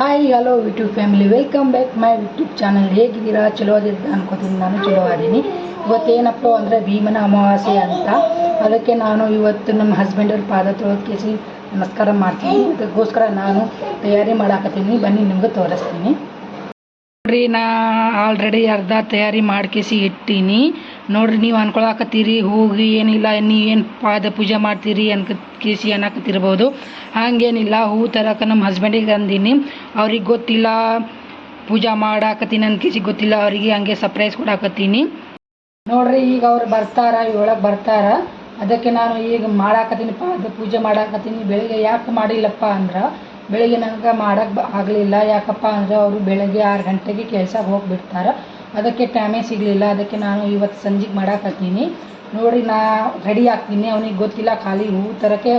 Hi hello YouTube family welcome back my YouTube channel ಹೇಗಿದ್ದೀರಾ? ಚಲೋ ಅದಿರ್ತಾ ಅನ್ಕೋತೀನಿ. ನಾನು ಚಲೋ ಆದೀನಿ ಇವತ್ತೇನಪ್ಪ ಅಂದರೆ ಭೀಮನ ಅಮಾವಾಸ್ಯೆ ಅಂತ. ಅದಕ್ಕೆ ನಾನು ಇವತ್ತು ನಮ್ಮ ಹಸ್ಬೆಂಡವ್ರ ಪಾದ ತೊಳೆದ್ಕೇಸಿ ನಮಸ್ಕಾರ ಮಾಡ್ತೀನಿ. ಅದಕ್ಕೋಸ್ಕರ ನಾನು ತಯಾರಿ ಮಾಡಾಕತ್ತೀನಿ. ಬನ್ನಿ, ನಿಮ್ಗೆ ತೋರಿಸ್ತೀನಿ. ನೋಡ್ರಿ, ನಾ ಆಲ್ರೆಡಿ ಅರ್ಧ ತಯಾರಿ ಮಾಡ್ಕೇಸಿ ಇಟ್ಟೀನಿ. ನೋಡ್ರಿ ನೀವು ಅನ್ಕೊಳಕತ್ತೀರಿ ಹೋಗಿ ಏನಿಲ್ಲ ನೀವೇನು ಪಾದ ಪೂಜೆ ಮಾಡ್ತೀರಿ ಅನ್ಕ, ಕೇಸಿ ಅನ್ನಕತ್ತಿರ್ಬೋದು. ಹಾಗೇನಿಲ್ಲ, ಹೂ ತರಕ ನಮ್ಮ ಹಸ್ಬೆಂಡಿಗೆ ಅಂದೀನಿ ಅವ್ರಿಗೆ ಗೊತ್ತಿಲ್ಲ, ಪೂಜಾ ಮಾಡಾಕತ್ತೀನಿ ಅಂತ ಕೇಸಿ ಗೊತ್ತಿಲ್ಲ, ಅವರಿಗೆ ಹಂಗೆ ಸರ್ಪ್ರೈಸ್ ಕೊಡಾಕತ್ತೀನಿ. ನೋಡ್ರಿ ಈಗ ಅವ್ರು ಬರ್ತಾರ ಏಳಕ್ಕೆ ಬರ್ತಾರ. ಅದಕ್ಕೆ ನಾನು ಈಗ ಮಾಡಾಕತ್ತೀನಿ, ಪಾದ ಪೂಜೆ ಮಾಡಾಕತ್ತೀನಿ. ಬೆಳಿಗ್ಗೆ ಯಾಕೆ ಮಾಡಿಲ್ಲಪ್ಪ ಅಂದ್ರೆ, ಬೆಳಿಗ್ಗೆ ನನಗೆ ಮಾಡಕ್ಕೆ ಆಗಲಿಲ್ಲ. ಯಾಕಪ್ಪ ಅಂದರೆ ಅವರು ಬೆಳಗ್ಗೆ ಆರು ಗಂಟೆಗೆ ಕೆಲ್ಸಕ್ಕೆ ಹೋಗಿಬಿಡ್ತಾರೆ. ಅದಕ್ಕೆ ಟೈಮೇ ಸಿಗಲಿಲ್ಲ. ಅದಕ್ಕೆ ನಾನು ಇವತ್ತು ಸಂಜೆಗೆ ಮಾಡಾಕತ್ತೀನಿ ನೋಡಿ, ನಾ ರೆಡಿ ಆಗ್ತೀನಿ. ಅವನಿಗೆ ಗೊತ್ತಿಲ್ಲ, ಖಾಲಿ ಹೂವು ತರಕ್ಕೆ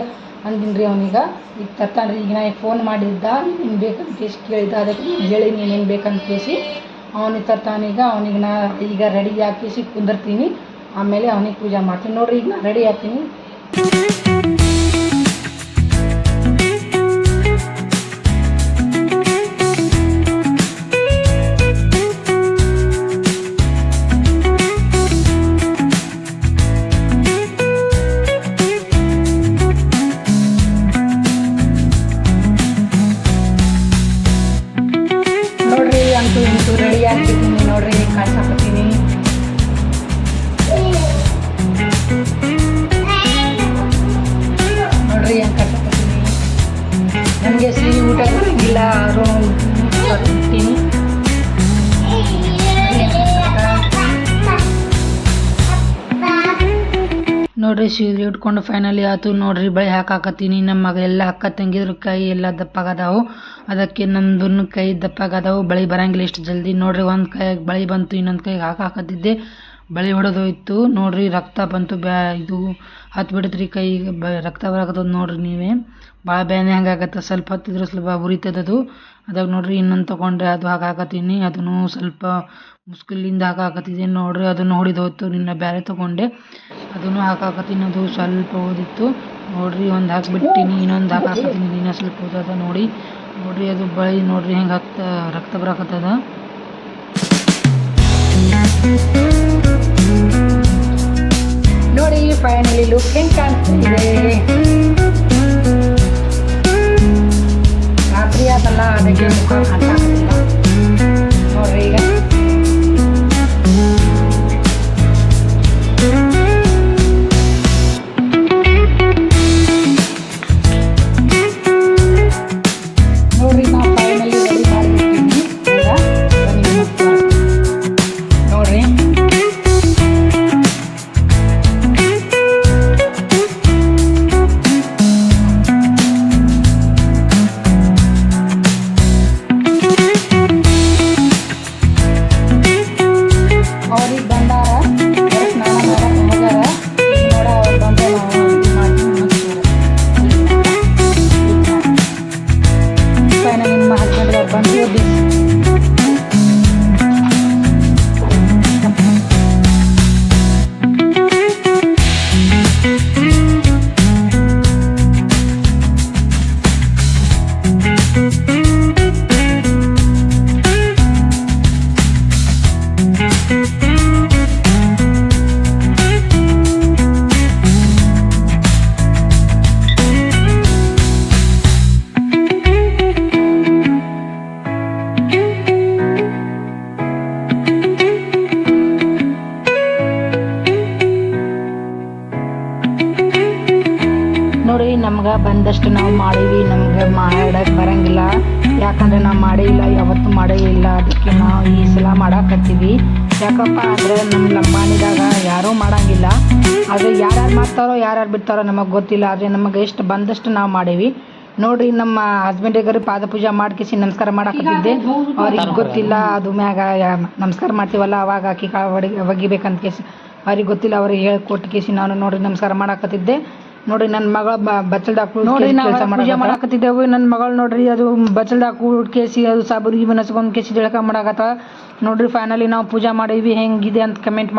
ಅಂದಿನಿ ರೀ ಅವನೀಗ. ಈಗ ತರ್ತಾನೆ ರೀ ಈಗ ನಾ ಫೋನ್ ಮಾಡಿದ್ದ ನೀನು ಬೇಕಂತ ಕೇಸಿ ಕೇಳಿದ್ದ. ಅದಕ್ಕೆ ಹೇಳಿ ನೀನೇನು ಬೇಕಂತ ಕೇಸಿ. ಅವನಿಗೆ ತರ್ತಾನೀಗ ಅವನಿಗೆ ನಾ ಈಗ ರೆಡಿ ಹಾಕಿಸಿ ಕುಂದಿರ್ತೀನಿ. ಆಮೇಲೆ ಅವನಿಗೆ ಪೂಜೆ ಮಾಡ್ತೀನಿ. ನೋಡಿರಿ, ಈಗ ನಾ ರೆಡಿ ಆಗ್ತೀನಿ. ಇಂತೂ ರೆಡಿ ನೋಡ್ರಿ, ಸೀರೆ ಉಟ್ಕೊಂಡು ಫೈನಲಿ ಆತು. ನೋಡ್ರಿ ಬಳೆ ಹಾಕಾಕತ್ತೀನಿ. ನಮ್ಮ ಮಗ ಎಲ್ಲ ಅಕ್ಕ ತಂಗಿದ್ರು ಕೈ ಎಲ್ಲ ದಪ್ಪಾಗದಾವು. ಅದಕ್ಕೆ ನಂದು ಕೈ ದಪ್ಪಾಗದಾವು. ಬಳೆ ಬರಂಗಿಲ್ಲ ಇಷ್ಟು ಜಲ್ದಿ. ನೋಡ್ರಿ, ಒಂದು ಕೈಗೆ ಬಳೆ ಬಂತು, ಇನ್ನೊಂದು ಕೈಗೆ ಹಾಕಾಕತ್ತಿದ್ದೆ. ಬಳೆ ಹೊಡೆದೋಯ್ತು ನೋಡ್ರಿ, ರಕ್ತ ಬಂತು ಬ್ಯಾ, ಇದು ಹತ್ತು ಬಿಡತ್ರಿ ಕೈ, ಬ, ರಕ್ತ ಬರಕತ್ತದ ನೋಡ್ರಿ ನೀವೇ. ಭಾಳ ಬ್ಯಾನೆ ಹಂಗಾಗತ್ತೆ ಸ್ವಲ್ಪ ಹತ್ತಿದ್ರೆ ಸ್ವಲ್ಪ ಉರಿತದದು. ಅದಾಗ ನೋಡ್ರಿ, ಇನ್ನೊಂದು ತೊಗೊಂಡ್ರೆ ಅದು ಹಾಕಾಕತ್ತೀನಿ ಅದನ್ನು ಸ್ವಲ್ಪ ಮುಸ್ಕಿಲಿಂದ ಹಾಕಾಕತ್ತಿದ್ದೆ ನೋಡ್ರಿ. ಅದನ್ನು ಹೊಡಿದೋಯ್ತು ನಿನ್ನ ಬೇರೆ ತೊಗೊಂಡೆ. ಅದನ್ನು ಹಾಕಾಕತ್ತೀನಿ ಅದು ಸ್ವಲ್ಪ ಓದಿತ್ತು. ನೋಡ್ರಿ, ಒಂದು ಹಾಕ್ಬಿಟ್ಟೀನಿ ಇನ್ನೊಂದು ಹಾಕಾಕತ್ತೀನಿ ಇನ್ನೂ ಸ್ವಲ್ಪ ಓದದ ನೋಡಿ. ನೋಡ್ರಿ, ಅದು ಬಳಿ ನೋಡ್ರಿ ಹೆಂಗೆ ಹಾಕ್ತಾ ರಕ್ತ ಬರಾಕತ್ತದ. Finally look Thank be. ಅವ್ರು ಬಂದು ಬಿಸಿ ನೋಡಿ ನಮ್ಗೆ ಬಂದಷ್ಟು ನಾವು ಮಾಡೀವಿ, ನಮ್ಗೆ ಮಾಡಕ್ ಬರಂಗಿಲ್ಲ. ಯಾಕಂದ್ರೆ ನಾವು ಮಾಡೇ ಇಲ್ಲ, ಯಾವತ್ತೂ ಮಾಡೇ ಇಲ್ಲ. ಅದಕ್ಕೆ ನಾವು ಈ ಸಲ ಮಾಡಾಕತ್ತೀವಿ. ಯಾಕಪ್ಪ ಅಂದರೆ ನಮ್ಮ ಲಂಬಾಣಿದಾಗ ಯಾರೂ ಮಾಡಂಗಿಲ್ಲ. ಆದರೆ ಯಾರ್ಯಾರು ಮಾಡ್ತಾರೋ, ಯಾರ್ಯಾರು ಬಿಡ್ತಾರೋ ನಮಗೆ ಗೊತ್ತಿಲ್ಲ. ಆದ್ರೆ ನಮಗೆ ಎಷ್ಟು ಬಂದಷ್ಟು ನಾವು ಮಾಡೀವಿ. ನೋಡ್ರಿ, ನಮ್ಮ ಹಸ್ಬೆಂಡಿಗರು ಪಾದ ಪೂಜೆ ಮಾಡ್ಕಿಸಿ ನಮಸ್ಕಾರ ಮಾಡಾಕತ್ತಿದ್ದೆ. ಅವ್ರಿಗೆ ಗೊತ್ತಿಲ್ಲ, ಅದು ಮ್ಯಾಗ ನಮಸ್ಕಾರ ಮಾಡ್ತೀವಲ್ಲ, ಅವಾಗ ಅಕ್ಕಿ ಕಾಳು ಒಗಿಬೇಕಂತ ಕೇಸಿ. ಅವ್ರಿಗೆ ಗೊತ್ತಿಲ್ಲ ಅವ್ರಿಗೆ ಹೇಳ್ಕೊಟ್ಟು ಕೇಸಿ, ನಾನು ನೋಡ್ರಿ ನಮಸ್ಕಾರ ಮಾಡಾಕತ್ತಿದ್ದೆ. ನೋಡ್ರಿ ನನ್ನ ಮಗಳ ಬಚ್ಚಲ್ದಾಗ ನೋಡ್ರಿ ನಾವು ಪೂಜೆ ಮಾಡಾಕತ್ತಿದ್ದೆವು. ನನ್ನ ಮಗಳು ನೋಡ್ರಿ ಅದು ಬಚ್ಚಲ್ದಾಗ ಕೂಡ್ ಕೇಸಿ ಅದು ಸಾಬೂನ್ ಮನಸ್ಕೊಂಡ್ ಕೇಸಿ ಜಳಕ ಮಾಡಾಕತ್ತ? ನೋಡ್ರಿ ಫೈನಲಿ ನಾವು ಪೂಜೆ ಮಾಡೀವಿ ಹೆಂಗಿದೆ ಅಂತ ಕಮೆಂಟ್ ಮಾಡಿ